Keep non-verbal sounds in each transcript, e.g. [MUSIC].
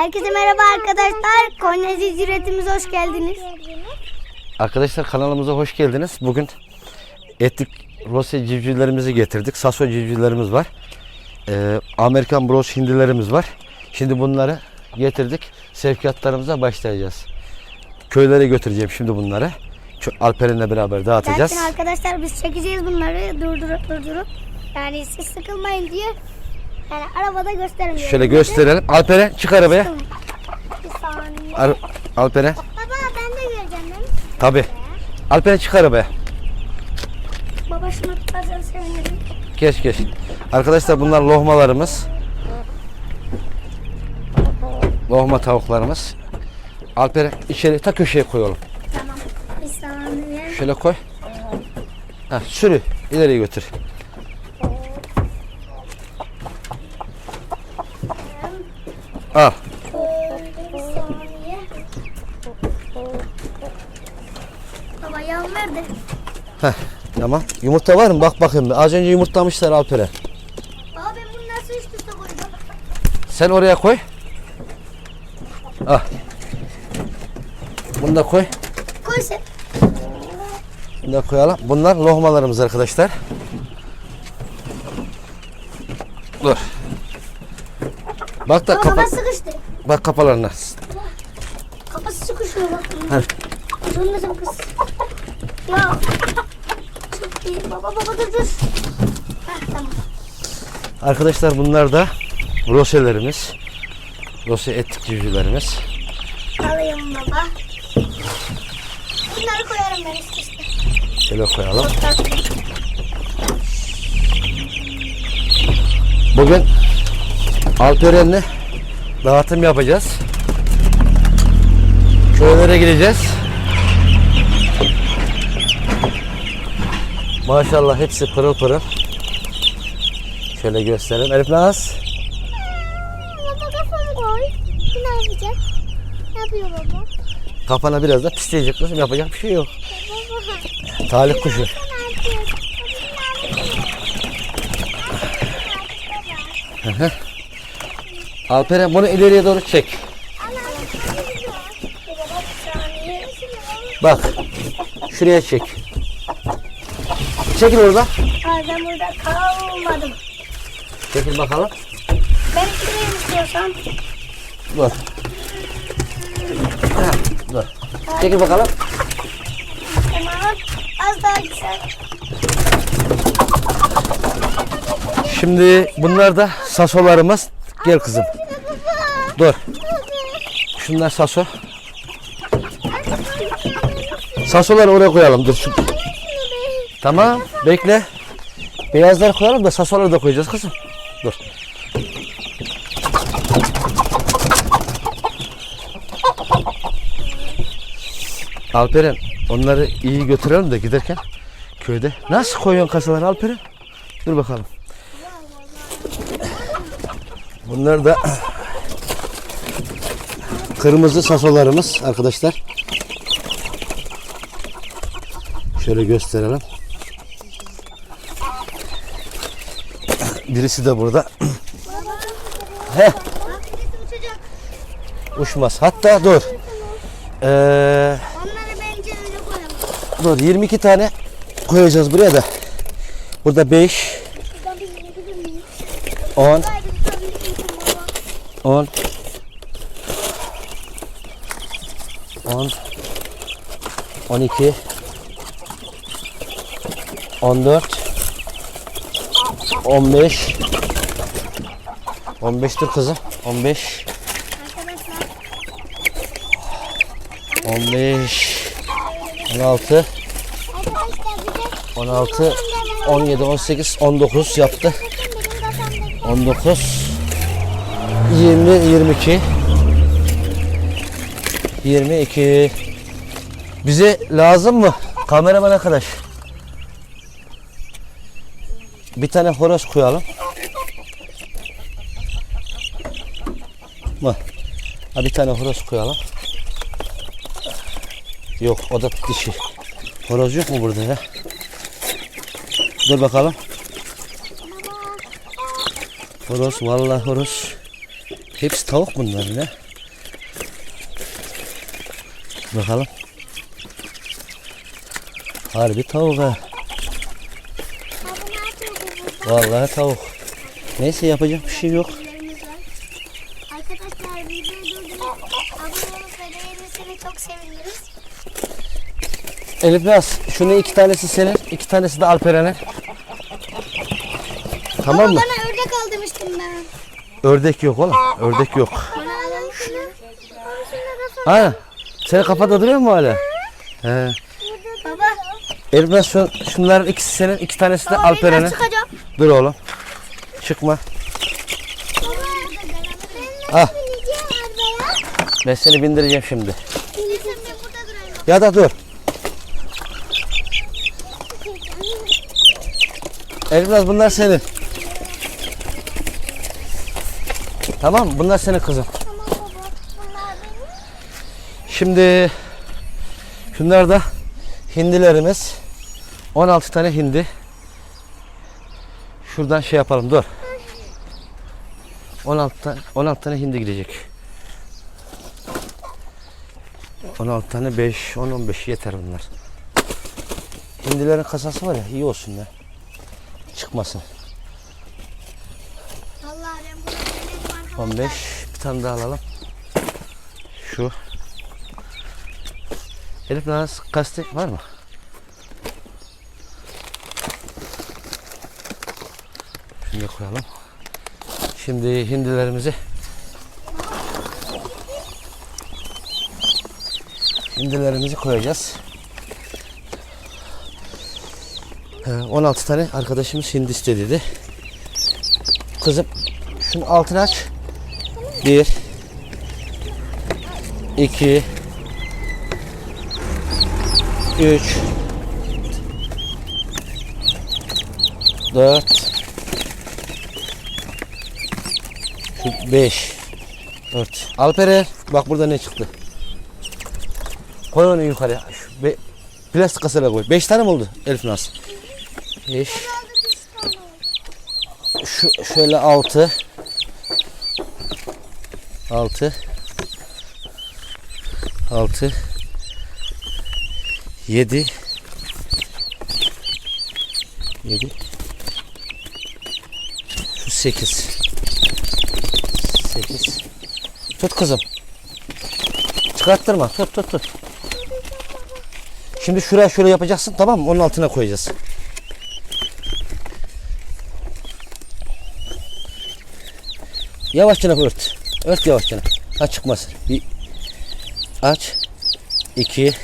Herkese merhaba arkadaşlar. Konya Ziciretimize hoş geldiniz. Arkadaşlar kanalımıza hoş geldiniz. Bugün etlik Rusya civcivlerimizi getirdik. Saso civcivlerimiz var. Ee, Amerikan bros hindilerimiz var. Şimdi bunları getirdik. Sevkiyatlarımıza başlayacağız. Köylere götüreceğim şimdi bunları. Alperen'le beraber dağıtacağız. Zaten arkadaşlar biz çekeceğiz bunları durdurup durdurup. Yani siz sıkılmayın diye. Yani arabada göstermiyorum. Şöyle gösterelim. Alperen çık arabaya. Bir saniye. Ar- Alperen. Baba ben de geleceğim değil mi? Tabi. Alperen çık arabaya. Baba şunu tutarsan sevinirim. Geç geç. Arkadaşlar bunlar lohmalarımız. Lohma tavuklarımız. Alperen içeri ta köşeye koyalım. Tamam. Bir saniye. Şöyle koy. Ha, sürü. ileriye götür. Al. Saniye. Baba yağ verdi. Heh, tamam. Yumurta var mı? Bak bakayım. Az önce yumurtlamışlar Alperen. Baba ben bunu nasıl üst üste koydum? Sen oraya koy. Al. Bunu da koy. Koy sen. Bunu da koyalım. Bunlar lohmalarımız arkadaşlar. Dur. Bak da Baba kafası sıkıştı. bak kapalarına. Kafası sıkışıyor bak. Hadi. Durmasın kız. Ya. Çok iyi. Baba baba dur dur. Heh, tamam. Arkadaşlar bunlar da roselerimiz. Rose etlik civcivlerimiz. Alayım baba. Bunları koyarım ben üst üste. Şöyle koyalım. Çok tatlı. Bugün Alperen'le dağıtım yapacağız. Köylere gideceğiz. Maşallah hepsi pırıl pırıl. Şöyle gösterelim. Elif Naz. Baba kafamı koy. Ne yapacak? Ne yapıyor baba? Kafana biraz da pisleyecek kızım. Yapacak bir şey yok. Baba. Talih kuşu. Ne yapıyor? Alperen bunu ileriye doğru çek. Bak. Şuraya çek. Çekil orada. Ben burada kalmadım. Çekil bakalım. Ben ikileyim istiyorsan. Dur. Ha, dur. Çekil bakalım. Tamam. Az daha güzel. Şimdi bunlar da sasolarımız. Gel kızım. Dur. Şunlar saso. Sasoları oraya koyalım. Dur. Şu... Tamam. Bekle. Beyazları koyalım da sasoları da koyacağız kızım. Dur. Alperen onları iyi götürelim de giderken köyde. Nasıl koyuyorsun kasaları Alperen? Dur bakalım. Bunlar da kırmızı sasolarımız arkadaşlar. Şöyle gösterelim. Birisi de burada. [CLEARS THROAT] He, uçmaz. Hatta dur. Ee, dur 22 tane koyacağız buraya da. Burada 5, Buradan bir gidebilir miyiz? 10, Haydi bir tabii ki baba. 10 10 12 14 15 15 dur kızım 15 Arkadaşlar. 15 16 Arkadaşlar bir de 16 17 18 19 yaptı. benim kafamda 19 20 22 22 Bize lazım mı? Kameraman arkadaş. Bir tane horoz koyalım. Bak. Bir tane horoz koyalım. Yok o da dişi. Horoz yok mu burada ya? Dur bakalım. Horoz vallahi horoz. Hepsi tavuk bunlar ne? Bakalım. Harbi tavuk ha. Vallahi tavuk. Neyse yapacak bir şey yok. Arkadaşlar videoyu durdurup abone olup ve beğenirseniz çok seviniriz. Elif Naz, şunu iki tanesi senin, iki tanesi de Alperen'in. Tamam mı? Bana ördek al demiştim ben. Ördek yok oğlum. Ördek yok. Bana alalım şunu. Abi şunu da Ha, senin kafada duruyor mu hala? He. Baba. Naz, şu, şunların ikisi senin, iki tanesi de Baba çıkacağım. Dur oğlum. Çıkma. Baba. Ah. Ben seni bindireceğim şimdi. Ya da dur. Naz bunlar senin. Tamam? Bunlar senin kızım. Tamam baba. Bunlar benim. Şimdi şunlar da hindilerimiz. 16 tane hindi. Şuradan şey yapalım dur. 16 tane 16 tane hindi gidecek. 16 tane 5 10 15 yeter bunlar. Hindilerin kasası var ya iyi olsun ya. Çıkmasın. Vallahi ben burada denedim 15 bir tane daha alalım. Şu. Elif Naz kastek var mı? Şunu koyalım. Şimdi hindilerimizi hindilerimizi koyacağız. Ee, 16 tane arkadaşımız hindi istedi. Kızım şunun altını aç. Bir, iki, üç, dört, şu beş, dört. Alperen bak burada ne çıktı. Koy onu yukarıya. Şu be, plastik kasaya koy. Beş tane mi oldu Elif Naz? Beş. Şu şöyle altı. 6 6 7 7 Şu 8 8 Tut kızım. Çıkarttırma. Tut tut tut. Şimdi şuraya şöyle yapacaksın tamam mı? Onun altına koyacağız. Yavaşça ört. Ört yavaşça. Ha çıkmasın. Bir aç. İki.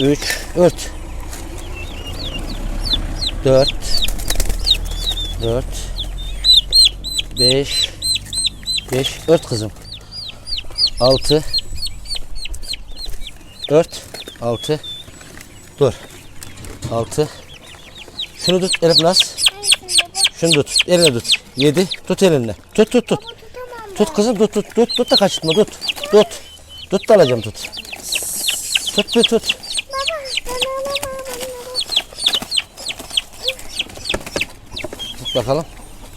Üç. Ört. Dört. Dört. Beş. Beş. Ört kızım. Altı. Ört. Altı. Dur. Altı. Şunu tut Elif Naz. Şunu tut. Eline tut. Yedi. Tut elinle. Tut tut tut. Tut kızım tut tut tut tut da kaçırtma tut. Tut. Tut da alacağım tut. Tut tut. Tut bakalım.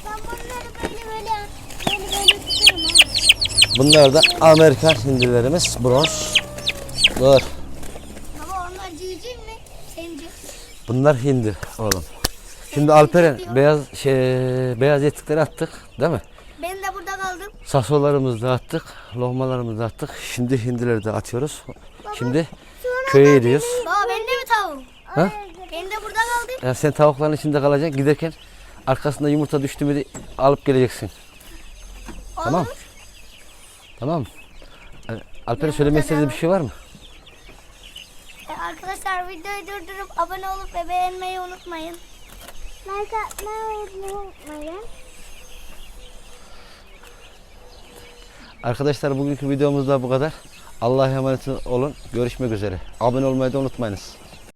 Ben bunları böyle böyle böyle böyle tutarım ha. Bunlar da Amerikan hindilerimiz. Bronz. Dur. Baba onlar civciv mi? Sence? Bunlar hindi oğlum. Şimdi Alperen beyaz şey beyaz ettikleri attık değil mi? Ben de burada kaldım. Sasolarımızı da attık, lohmalarımızı da attık. Şimdi hindileri de atıyoruz. Şimdi köye gidiyoruz. Baba ben de mi tavuğum? Ha? Ben de burada kaldım. Yani sen tavukların içinde kalacaksın. Giderken arkasında yumurta düştü mü de alıp geleceksin. Tamam. Olur. Tamam. Ee, Alper'e söylemek istediğin bir şey var mı? E, Arkadaşlar videoyu durdurup abone olup ve beğenmeyi unutmayın. Like atmayı unutmayın. Arkadaşlar bugünkü videomuz da bu kadar. Allah'a emanet olun. Görüşmek üzere. Abone olmayı da unutmayınız.